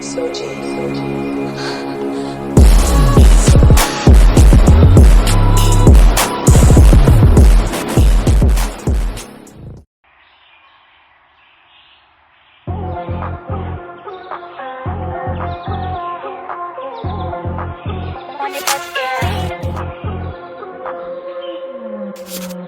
Soji. Soji.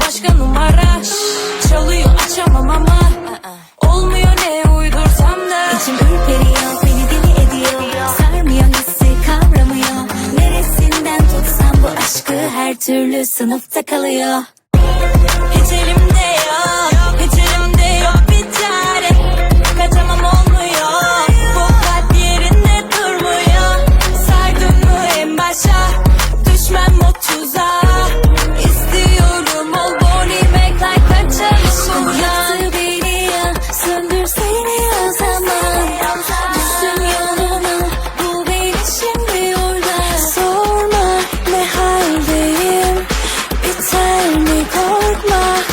başka numara. Çalıyor açamam ama. Olmuyor ne uydursam da. İçim ürperiyor beni deli ediyor. Sarmıyor hissi kavramıyor? Neresinden tutsam bu aşkı her türlü sınıfta kalıyor. Hiç elimde Hold my